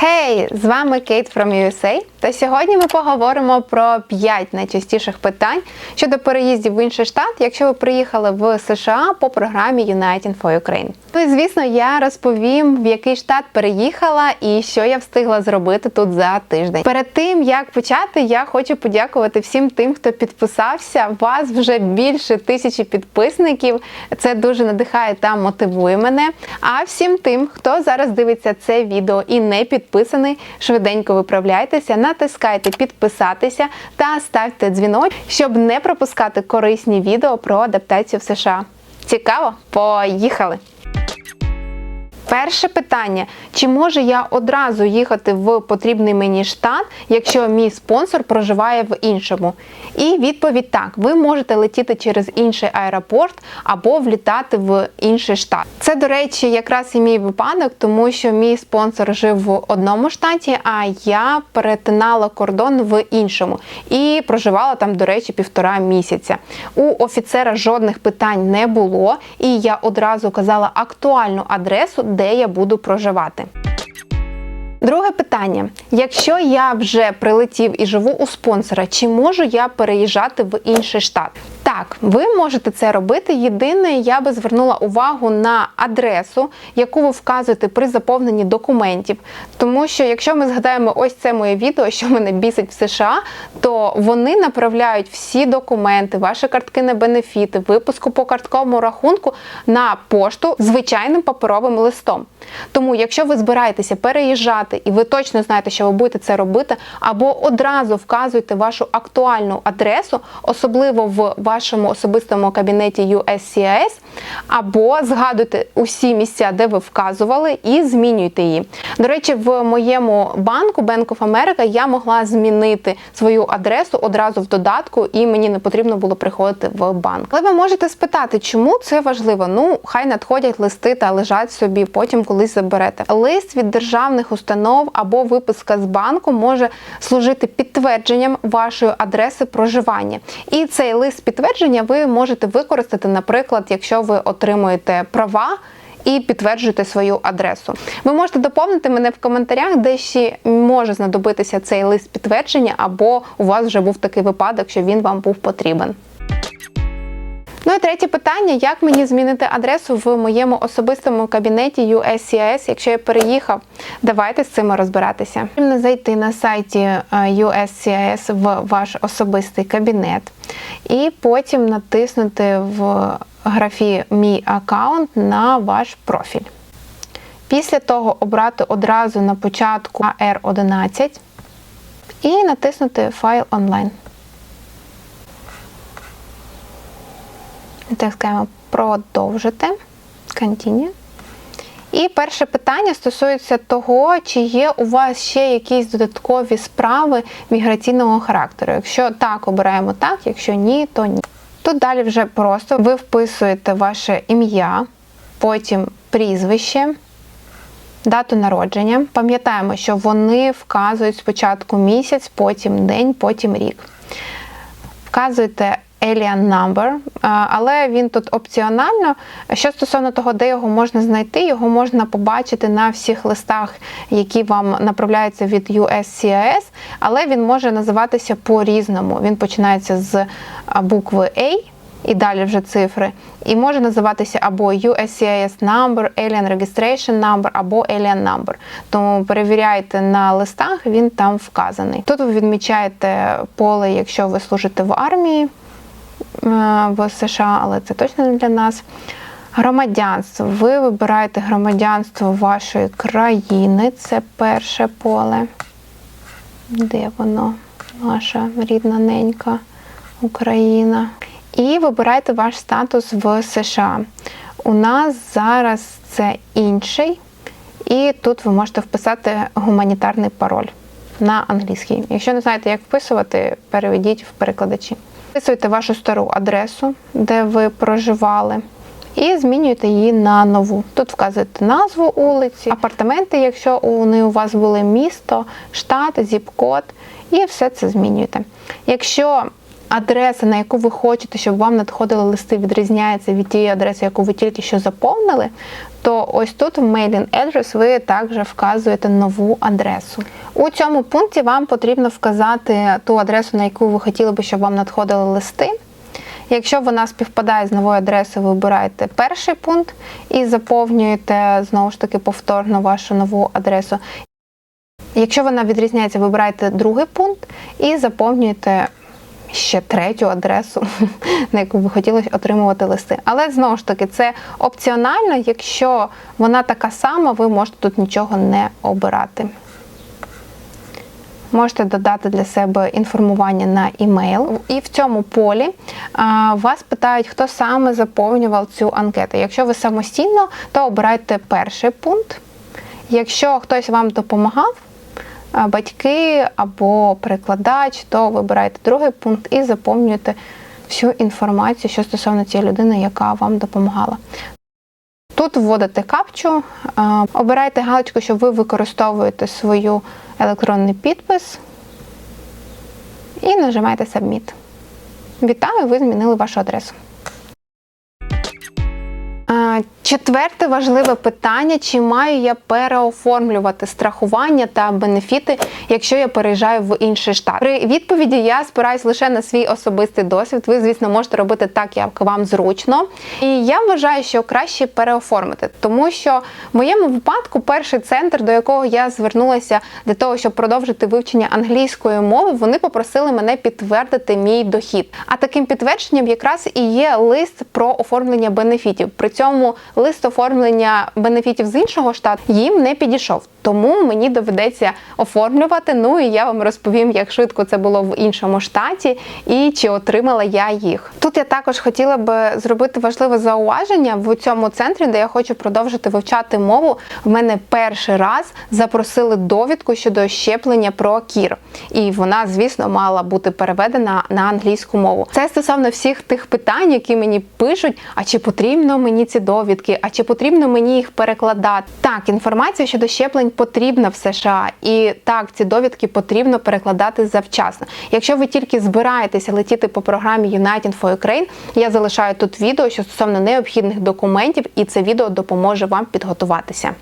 Хей, з вами Кейт from USA. Та сьогодні ми поговоримо про 5 найчастіших питань щодо переїздів в інший штат, якщо ви приїхали в США по програмі United for Ukraine. Ну і звісно, я розповім, в який штат переїхала і що я встигла зробити тут за тиждень. Перед тим як почати, я хочу подякувати всім тим, хто підписався. Вас вже більше тисячі підписників. Це дуже надихає та мотивує мене. А всім тим, хто зараз дивиться це відео і не підписаний, швиденько виправляйтеся, натискайте підписатися та ставте дзвінок, щоб не пропускати корисні відео про адаптацію в США. Цікаво? Поїхали! Перше питання: чи можу я одразу їхати в потрібний мені штат, якщо мій спонсор проживає в іншому? І відповідь так: ви можете летіти через інший аеропорт або влітати в інший штат. Це, до речі, якраз і мій випадок, тому що мій спонсор жив в одному штаті, а я перетинала кордон в іншому і проживала там, до речі, півтора місяця. У офіцера жодних питань не було, і я одразу казала актуальну адресу де я буду проживати. Друге питання: якщо я вже прилетів і живу у спонсора, чи можу я переїжджати в інший штат? Так, ви можете це робити. Єдине, я би звернула увагу на адресу, яку ви вказуєте при заповненні документів. Тому що, якщо ми згадаємо ось це моє відео, що мене бісить в США, то вони направляють всі документи, ваші картки на бенефіти, випуску по картковому рахунку на пошту звичайним паперовим листом. Тому, якщо ви збираєтеся переїжджати і ви точно знаєте, що ви будете це робити, або одразу вказуєте вашу актуальну адресу, особливо в вашому особистому кабінеті USCIS, або згадуйте усі місця, де ви вказували, і змінюйте її. До речі, в моєму банку Bank of America я могла змінити свою адресу одразу в додатку, і мені не потрібно було приходити в банк. Але ви можете спитати, чому це важливо? Ну, хай надходять листи та лежать собі, потім колись заберете. Лист від державних установ або виписка з банку може служити підтвердженням вашої адреси проживання. І цей лист підтвердження ви можете використати, наприклад, якщо ви отримуєте права. І підтверджуєте свою адресу. Ви можете доповнити мене в коментарях, де ще може знадобитися цей лист підтвердження, або у вас вже був такий випадок, що він вам був потрібен. І третє питання: як мені змінити адресу в моєму особистому кабінеті USCIS, якщо я переїхав? Давайте з цим розбиратися. Потрібно зайти на сайті е, USCIS в ваш особистий кабінет, і потім натиснути в графі Мій аккаунт на ваш профіль. Після того обрати одразу на початку R11 і натиснути Файл онлайн. Натискаємо продовжити. Continue. І перше питання стосується того, чи є у вас ще якісь додаткові справи міграційного характеру. Якщо так, обираємо так, якщо ні, то ні. Тут далі вже просто ви вписуєте ваше ім'я, потім прізвище, дату народження. Пам'ятаємо, що вони вказують спочатку місяць, потім день, потім рік. Вказуєте Alien Number, але він тут опціонально. Що стосовно того, де його можна знайти, його можна побачити на всіх листах, які вам направляються від USCIS, але він може називатися по-різному. Він починається з букви A. І далі вже цифри. І може називатися або USCIS number, Alien Registration Number, або Alien Number. Тому перевіряйте на листах, він там вказаний. Тут ви відмічаєте поле, якщо ви служите в армії в США, але це точно не для нас. Громадянство. Ви вибираєте громадянство вашої країни, це перше поле. Де воно? Наша рідна ненька Україна. І вибирайте ваш статус в США. У нас зараз це інший. І тут ви можете вписати гуманітарний пароль на англійський. Якщо не знаєте, як вписувати, переведіть в перекладачі. Вписуєте вашу стару адресу, де ви проживали, і змінюєте її на нову. Тут вказуєте назву вулиці, апартаменти, якщо вони у вас були місто, штат, зіп-код, і все це змінюєте. Якщо адреса, на яку ви хочете, щоб вам надходили листи, відрізняється від тієї адреси, яку ви тільки що заповнили, то ось тут в mailing address ви також вказуєте нову адресу. У цьому пункті вам потрібно вказати ту адресу, на яку ви хотіли би, щоб вам надходили листи. Якщо вона співпадає з новою адресою, ви вибираєте перший пункт і заповнюєте знову ж таки повторно вашу нову адресу. Якщо вона відрізняється, вибираєте другий пункт і заповнюєте ще третю адресу, на яку ви хотіли отримувати листи. Але знову ж таки, це опціонально. Якщо вона така сама, ви можете тут нічого не обирати. Можете додати для себе інформування на імейл. І в цьому полі а, вас питають, хто саме заповнював цю анкету. Якщо ви самостійно, то обирайте перший пункт. Якщо хтось вам допомагав, батьки або перекладач, то вибирайте другий пункт і заповнюєте всю інформацію, що стосовно цієї людини, яка вам допомагала. Тут вводите капчу, обирайте галочку, що ви використовуєте свою електронний підпис і нажимаєте Submit. Вітаю, ви змінили вашу адресу. Четверте важливе питання: чи маю я переоформлювати страхування та бенефіти, якщо я переїжджаю в інший штат? При відповіді я спираюсь лише на свій особистий досвід. Ви, звісно, можете робити так, як вам зручно. І я вважаю, що краще переоформити, тому що в моєму випадку перший центр, до якого я звернулася для того, щоб продовжити вивчення англійської мови, вони попросили мене підтвердити мій дохід. А таким підтвердженням якраз і є лист про оформлення бенефітів. При цьому лист оформлення бенефітів з іншого штату їм не підійшов. Тому мені доведеться оформлювати. Ну і я вам розповім, як швидко це було в іншому штаті і чи отримала я їх. Тут я також хотіла би зробити важливе зауваження в цьому центрі, де я хочу продовжити вивчати мову. В мене перший раз запросили довідку щодо щеплення про кір, і вона, звісно, мала бути переведена на англійську мову. Це стосовно всіх тих питань, які мені пишуть: а чи потрібно мені ці довідки, а чи потрібно мені їх перекладати? Так, інформація щодо щеплень потрібна в США, і так ці довідки потрібно перекладати завчасно. Якщо ви тільки збираєтеся летіти по програмі United for Ukraine, я залишаю тут відео, що стосовно необхідних документів, і це відео допоможе вам підготуватися.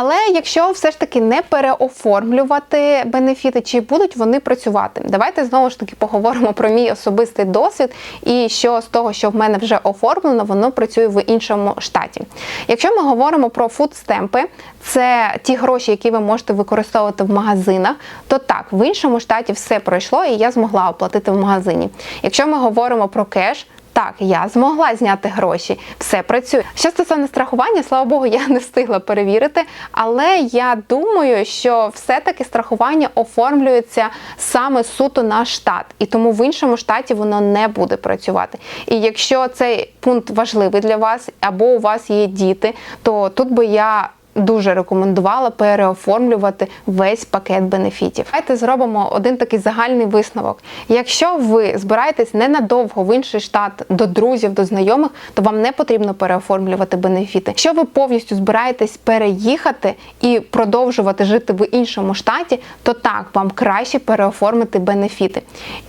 Але якщо все ж таки не переоформлювати бенефіти, чи будуть вони працювати? Давайте знову ж таки поговоримо про мій особистий досвід і що з того, що в мене вже оформлено, воно працює в іншому штаті. Якщо ми говоримо про фудстемпи, це ті гроші, які ви можете використовувати в магазинах, то так, в іншому штаті все пройшло, і я змогла оплатити в магазині. Якщо ми говоримо про кеш, так, я змогла зняти гроші, все працює. Що стосовно страхування, слава Богу, я не встигла перевірити, але я думаю, що все-таки страхування оформлюється саме суто на штат, і тому в іншому штаті воно не буде працювати. І якщо цей пункт важливий для вас, або у вас є діти, то тут би я дуже рекомендувала переоформлювати весь пакет бенефітів. Давайте зробимо один такий загальний висновок. Якщо ви збираєтесь ненадовго в інший штат до друзів, до знайомих, то вам не потрібно переоформлювати бенефіти. Якщо ви повністю збираєтесь переїхати і продовжувати жити в іншому штаті, то так вам краще переоформити бенефіти.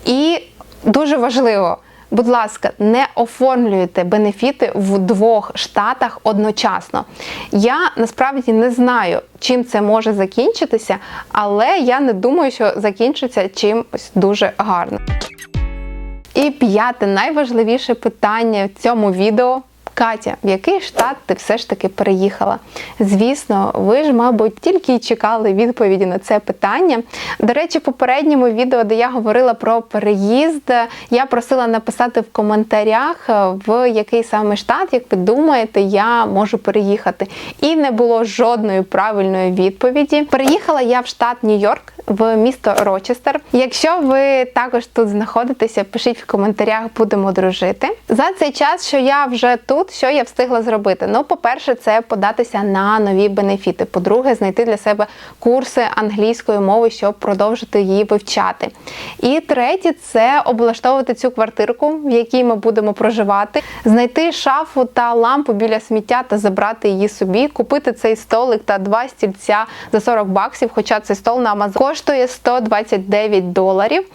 І дуже важливо. Будь ласка, не оформлюйте бенефіти в двох штатах одночасно. Я насправді не знаю, чим це може закінчитися, але я не думаю, що закінчиться чимось дуже гарно. І п'яте найважливіше питання в цьому відео. Катя, в який штат ти все ж таки переїхала? Звісно, ви ж, мабуть, тільки й чекали відповіді на це питання. До речі, в попередньому відео, де я говорила про переїзд, я просила написати в коментарях, в який саме штат, як ви думаєте, я можу переїхати. І не було жодної правильної відповіді. Переїхала я в штат Нью-Йорк. В місто Рочестер. Якщо ви також тут знаходитеся, пишіть в коментарях, будемо дружити. За цей час, що я вже тут, що я встигла зробити? Ну, по-перше, це податися на нові бенефіти. По-друге, знайти для себе курси англійської мови, щоб продовжити її вивчати. І третє це облаштовувати цю квартирку, в якій ми будемо проживати, знайти шафу та лампу біля сміття та забрати її собі, купити цей столик та два стільця за 40 баксів, хоча цей стол на Амазон коштує 129 доларів.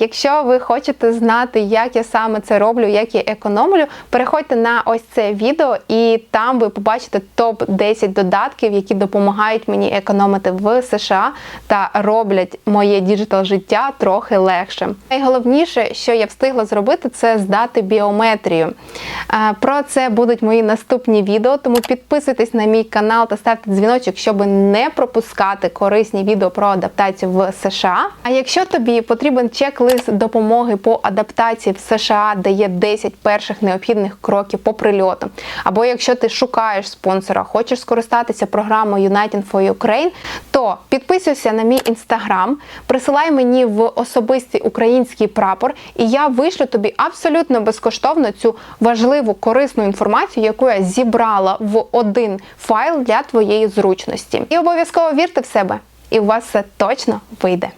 Якщо ви хочете знати, як я саме це роблю, як я економлю, переходьте на ось це відео, і там ви побачите топ 10 додатків, які допомагають мені економити в США та роблять моє діджитал життя трохи легше. Найголовніше, що я встигла зробити, це здати біометрію. Про це будуть мої наступні відео, тому підписуйтесь на мій канал та ставте дзвіночок, щоб не пропускати корисні відео про адаптацію в США. А якщо тобі потрібен чек-лист допомоги по адаптації в США, де є 10 перших необхідних кроків по прильоту, або якщо ти шукаєш спонсора, хочеш скористатися програмою United for Ukraine, то підписуйся на мій інстаграм, присилай мені в особистий український прапор, і я вишлю тобі абсолютно безкоштовно цю важливу корисну інформацію, яку я зібрала в один файл для твоєї зручності. І обов'язково вірте в себе, і у вас все точно вийде.